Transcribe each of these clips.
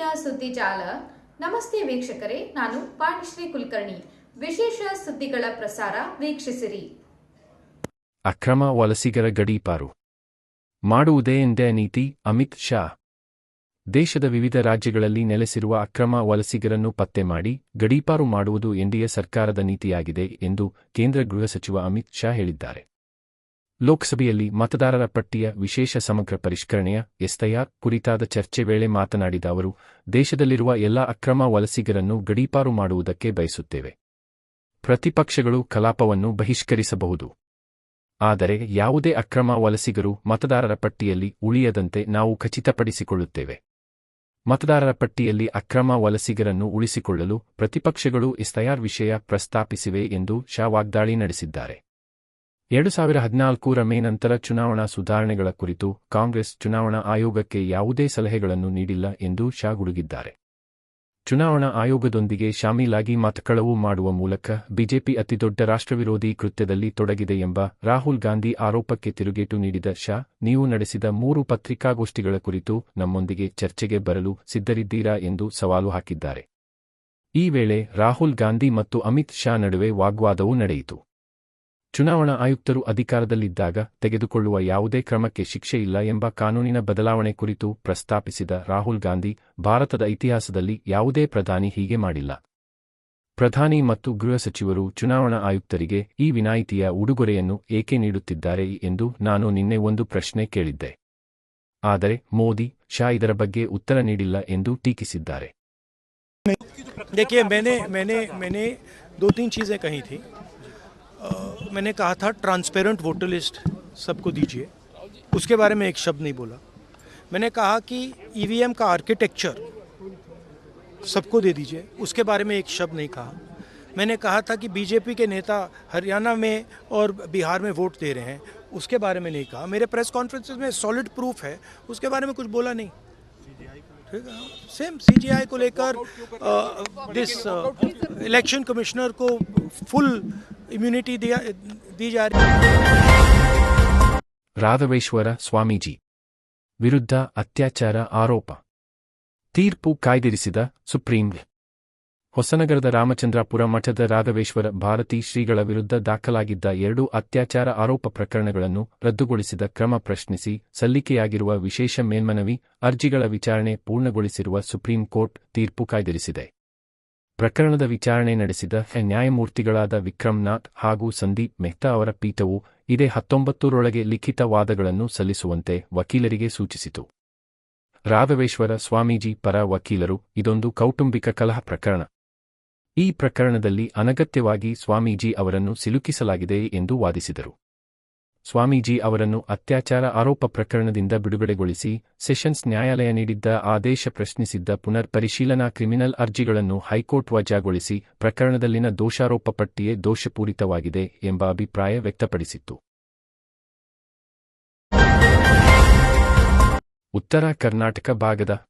ಇವತ್ತಿನ ಸುದ್ದಿ ನಮಸ್ತೆ ವೀಕ್ಷಕರೇ, ನಾನು ಪಾಣಿಶ್ರೀ ಕುಲಕರ್ಣಿ. ವಿಶೇಷ ಸುದ್ದಿಗಳ ಪ್ರಸಾರ ವೀಕ್ಷಿಸಿರಿ. ಅಕ್ರಮ ವಲಸಿಗರ ಗಡೀಪಾರು ಮಾಡುವುದೇ ಎಂದೇ ನೀತಿ, ಅಮಿತ್ ಶಾ. ದೇಶದ ವಿವಿಧ ರಾಜ್ಯಗಳಲ್ಲಿ ನೆಲೆಸಿರುವ ಅಕ್ರಮ ವಲಸಿಗರನ್ನು ಪತ್ತೆ ಮಾಡಿ ಗಡೀಪಾರು ಮಾಡುವುದು ಎನ್ಡಿಎ ಸರ್ಕಾರದ ನೀತಿಯಾಗಿದೆ ಎಂದು ಕೇಂದ್ರ ಗೃಹ ಸಚಿವ ಅಮಿತ್ ಶಾ ಹೇಳಿದ್ದಾರೆ. ಲೋಕಸಭೆಯಲ್ಲಿ ಮತದಾರರ ಪಟ್ಟಿಯ ವಿಶೇಷ ಸಮಗ್ರ ಪರಿಷ್ಕರಣೆಯ ಎಸ್ಐಆರ್ ಕುರಿತಾದ ಚರ್ಚೆ ವೇಳೆ ಮಾತನಾಡಿದ ಅವರು, ದೇಶದಲ್ಲಿರುವ ಎಲ್ಲ ಅಕ್ರಮ ವಲಸಿಗರನ್ನು ಗಡೀಪಾರು ಮಾಡುವುದಕ್ಕೆ ಬಯಸುತ್ತೇವೆ. ಪ್ರತಿಪಕ್ಷಗಳು ಕಲಾಪವನ್ನು ಬಹಿಷ್ಕರಿಸಬಹುದು. ಆದರೆ ಯಾವುದೇ ಅಕ್ರಮ ವಲಸಿಗರು ಮತದಾರರ ಪಟ್ಟಿಯಲ್ಲಿ ಉಳಿಯದಂತೆ ನಾವು ಖಚಿತಪಡಿಸಿಕೊಳ್ಳುತ್ತೇವೆ. ಮತದಾರರ ಪಟ್ಟಿಯಲ್ಲಿ ಅಕ್ರಮ ವಲಸಿಗರನ್ನು ಉಳಿಸಿಕೊಳ್ಳಲು ಪ್ರತಿಪಕ್ಷಗಳು ಎಸ್ಐಆರ್ ವಿಷಯ ಪ್ರಸ್ತಾಪಿಸಿವೆ ಎಂದು ಶಾ ವಾಗ್ದಾಳಿ ನಡೆಸಿದ್ದಾರೆ. ಎರಡು ಸಾವಿರ ಹದಿನಾಲ್ಕರ ಮೇ ನಂತರ ಚುನಾವಣಾ ಸುಧಾರಣೆಗಳ ಕುರಿತು ಕಾಂಗ್ರೆಸ್ ಚುನಾವಣಾ ಆಯೋಗಕ್ಕೆ ಯಾವುದೇ ಸಲಹೆಗಳನ್ನು ನೀಡಿಲ್ಲ ಎಂದು ಶಾ ಗುಡುಗಿದ್ದಾರೆ. ಚುನಾವಣಾ ಆಯೋಗದೊಂದಿಗೆ ಶಾಮೀಲಾಗಿ ಮತಕಳವು ಮಾಡುವ ಮೂಲಕ ಬಿಜೆಪಿ ಅತಿದೊಡ್ಡ ರಾಷ್ಟ್ರವಿರೋಧಿ ಕೃತ್ಯದಲ್ಲಿ ತೊಡಗಿದೆ ಎಂಬ ರಾಹುಲ್ ಗಾಂಧಿ ಆರೋಪಕ್ಕೆ ತಿರುಗೇಟು ನೀಡಿದ ಶಾ, ನೀವು ನಡೆಸಿದ ಮೂರು ಪತ್ರಿಕಾಗೋಷ್ಠಿಗಳ ಕುರಿತು ನಮ್ಮೊಂದಿಗೆ ಚರ್ಚೆಗೆ ಬರಲು ಸಿದ್ಧರಿದ್ದೀರಾ ಎಂದು ಸವಾಲು ಹಾಕಿದ್ದಾರೆ. ಈ ವೇಳೆ ರಾಹುಲ್ ಗಾಂಧಿ ಮತ್ತು ಅಮಿತ್ ಶಾ ನಡುವೆ ವಾಗ್ವಾದವೂ ನಡೆಯಿತು. ಚುನಾವಣಾ ಆಯುಕ್ತರು ಅಧಿಕಾರದಲ್ಲಿದ್ದಾಗ ತೆಗೆದುಕೊಳ್ಳುವ ಯಾವುದೇ ಕ್ರಮಕ್ಕೆ ಶಿಕ್ಷೆ ಇಲ್ಲ ಎಂಬ ಕಾನೂನಿನ ಬದಲಾವಣೆ ಕುರಿತು ಪ್ರಸ್ತಾಪಿಸಿದ ರಾಹುಲ್ ಗಾಂಧಿ ಭಾರತದ ಇತಿಹಾಸದಲ್ಲಿ ಯಾವುದೇ ಪ್ರಧಾನಿ ಹೀಗೆ ಮಾಡಿಲ್ಲ ಪ್ರಧಾನಿ ಮತ್ತು ಗೃಹ ಸಚಿವರು ಚುನಾವಣಾ ಆಯುಕ್ತರಿಗೆ ಈ ವಿನಾಯಿತಿಯ ಉಡುಗೊರೆಯನ್ನು ಏಕೆ ನೀಡುತ್ತಿದ್ದಾರೆ ಎಂದು ನಾನು ನಿನ್ನೆ ಒಂದು ಪ್ರಶ್ನೆ ಕೇಳಿದ್ದೆ ಆದರೆ ಮೋದಿ ಶಾ ಇದರ ಬಗ್ಗೆ ಉತ್ತರ ನೀಡಿಲ್ಲ ಎಂದು ಟೀಕಿಸಿದ್ದಾರೆ देखिए मैंने मैंने मैंने दो तीन चीज़ें कही थी मैंने कहा था ट्रांसपेरेंट वोटर लिस्ट सबको दीजिए। उसके बारे में एक शब्द नहीं बोला। मैंने कहा कि ईवीएम का आर्किटेक्चर सबको दे दीजिए। उसके बारे में एक शब्द नहीं कहा। मैंने कहा था कि बीजेपी के नेता हरियाणा में और बिहार में वोट दे रहे हैं। उसके बारे में नहीं कहा। मेरे प्रेस कॉन्फ्रेंसेस में सॉलिड प्रूफ है। उसके बारे में कुछ बोला नहीं। ठीक है। सेम सीजीआई को लेकर दिस इलेक्शन कमिश्नर को फुल इम्यूनिटी दिया दी जा रही है ರಾಘವೇಶ್ವರ ಸ್ವಾಮೀಜಿ ವಿರುದ್ಧ ಅತ್ಯಾಚಾರ ಆರೋಪ ತೀರ್ಪು ಕಾಯ್ದಿರಿಸಿದ ಸುಪ್ರೀಂ ಹೊಸನಗರದ ರಾಮಚಂದ್ರಾಪುರ ಮಠದ ರಾಘವೇಶ್ವರ ಭಾರತಿ ಶ್ರೀಗಳ ವಿರುದ್ಧ ದಾಖಲಾಗಿದ್ದ ಎರಡು ಅತ್ಯಾಚಾರ ಆರೋಪ ಪ್ರಕರಣಗಳನ್ನು ರದ್ದುಗೊಳಿಸಿದ ಕ್ರಮ ಪ್ರಶ್ನಿಸಿ ಸಲ್ಲಿಕೆಯಾಗಿರುವ ವಿಶೇಷ ಮೇಲ್ಮನವಿ ಅರ್ಜಿಗಳ ವಿಚಾರಣೆ ಪೂರ್ಣಗೊಳಿಸಿರುವ ಸುಪ್ರೀಂ ಕೋರ್ಟ್ ತೀರ್ಪು ಕಾಯ್ದಿರಿಸಿದೆ ಪ್ರಕರಣದ ವಿಚಾರಣೆ ನಡೆಸಿದ ನ್ಯಾಯಮೂರ್ತಿಗಳಾದ ವಿಕ್ರಮ್ನಾಥ್ ಹಾಗೂ ಸಂದೀಪ್ ಮೆಹ್ತಾ ಅವರ ಪೀಠವು ಇದೇ ಹತ್ತೊಂಬತ್ತರೊಳಗೆ ಲಿಖಿತ ವಾದಗಳನ್ನು ಸಲ್ಲಿಸುವಂತೆ ವಕೀಲರಿಗೆ ಸೂಚಿಸಿತು. ರಾಘವೇಶ್ವರ ಸ್ವಾಮೀಜಿ ಪರ ವಕೀಲರು ಇದೊಂದು ಕೌಟುಂಬಿಕ ಕಲಹ ಪ್ರಕರಣ. ಈ ಪ್ರಕರಣದಲ್ಲಿ ಅನಗತ್ಯವಾಗಿ ಸ್ವಾಮೀಜಿ ಅವರನ್ನು ಸಿಲುಕಿಸಲಾಗಿದೆ ಎಂದು ವಾದಿಸಿದರು. ಸ್ವಾಮೀಜಿ ಅವರನ್ನು ಅತ್ಯಾಚಾರ ಆರೋಪ ಪ್ರಕರಣದಿಂದ ಬಿಡುಗಡೆಗೊಳಿಸಿ ಸೆಷನ್ಸ್ ನ್ಯಾಯಾಲಯ ನೀಡಿದ್ದ ಆದೇಶ ಪ್ರಶ್ನಿಸಿದ್ದ ಪುನರ್ ಪರಿಶೀಲನಾ ಕ್ರಿಮಿನಲ್ ಅರ್ಜಿಗಳನ್ನು ಹೈಕೋರ್ಟ್ ವಜಾಗೊಳಿಸಿ ಪ್ರಕರಣದಲ್ಲಿನ ದೋಷಾರೋಪ ಪಟ್ಟಿಯೇ ದೋಷಪೂರಿತವಾಗಿದೆ ಎಂಬ ಅಭಿಪ್ರಾಯ ವ್ಯಕ್ತಪಡಿಸಿತ್ತು. ಉತ್ತರ ಕರ್ನಾಟಕ ಭಾಗದ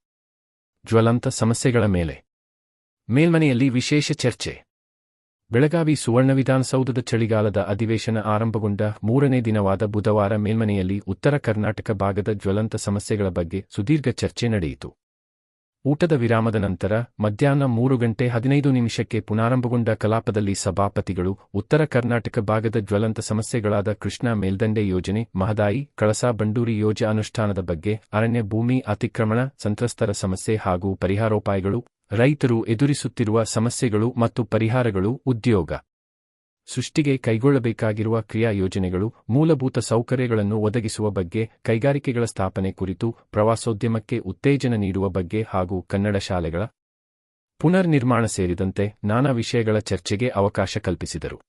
ಜ್ವಲಂತ ಸಮಸ್ಯೆಗಳ ಮೇಲೆ ಮೇಲ್ಮನೆಯಲ್ಲಿ ವಿಶೇಷ ಚರ್ಚೆ. ಬೆಳಗಾವಿ ಸುವರ್ಣ ವಿಧಾನಸೌಧದ ಚಳಿಗಾಲದ ಅಧಿವೇಶನ ಆರಂಭಗೊಂಡ ಮೂರನೇ ದಿನವಾದ ಬುಧವಾರ ಮೇಲ್ಮನೆಯಲ್ಲಿ ಉತ್ತರ ಕರ್ನಾಟಕ ಭಾಗದ ಜ್ವಲಂತ ಸಮಸ್ಯೆಗಳ ಬಗ್ಗೆ ಸುದೀರ್ಘ ಚರ್ಚೆ ನಡೆಯಿತು. ಊಟದ ವಿರಾಮದ ನಂತರ ಮಧ್ಯಾಹ್ನ ಮೂರು ಗಂಟೆ ಹದಿನೈದು ನಿಮಿಷಕ್ಕೆ ಪುನಾರಂಭಗೊಂಡ ಕಲಾಪದಲ್ಲಿ ಸಭಾಪತಿಗಳು ಉತ್ತರ ಕರ್ನಾಟಕ ಭಾಗದ ಜ್ವಲಂತ ಸಮಸ್ಯೆಗಳಾದ ಕೃಷ್ಣಾ ಮೇಲ್ದಂಡೆ ಯೋಜನೆ, ಮಹದಾಯಿ, ಕಳಸಾ ಬಂಡೂರಿ ಯೋಜನೆ ಅನುಷ್ಠಾನದ ಬಗ್ಗೆ ಅರಣ್ಯ ಭೂಮಿ ಅತಿಕ್ರಮಣ, ಸಂತ್ರಸ್ತರ ಸಮಸ್ಯೆ ಹಾಗೂ ಪರಿಹಾರೋಪಾಯಗಳು ರೈತರು ಎದುರಿಸುತ್ತಿರುವ ಸಮಸ್ಯೆಗಳು ಮತ್ತು ಪರಿಹಾರಗಳು ಉದ್ಯೋಗ. ಸೃಷ್ಟಿಗೆ ಕೈಗೊಳ್ಳಬೇಕಾಗಿರುವ ಕ್ರಿಯಾ ಯೋಜನೆಗಳು ಮೂಲಭೂತ ಸೌಕರ್ಯಗಳನ್ನು ಒದಗಿಸುವ ಬಗ್ಗೆ, ಕೈಗಾರಿಕೆಗಳ ಸ್ಥಾಪನೆ ಕುರಿತು, ಪ್ರವಾಸೋದ್ಯಮಕ್ಕೆ ಉತ್ತೇಜನ ನೀಡುವ ಬಗ್ಗೆ ಹಾಗೂ ಕನ್ನಡ ಶಾಲೆಗಳ ಪುನರ್ ನಿರ್ಮಾಣ ಸೇರಿದಂತೆ ನಾನಾ ವಿಷಯಗಳ ಚರ್ಚೆಗೆ ಅವಕಾಶ ಕಲ್ಪಿಸಿದರು.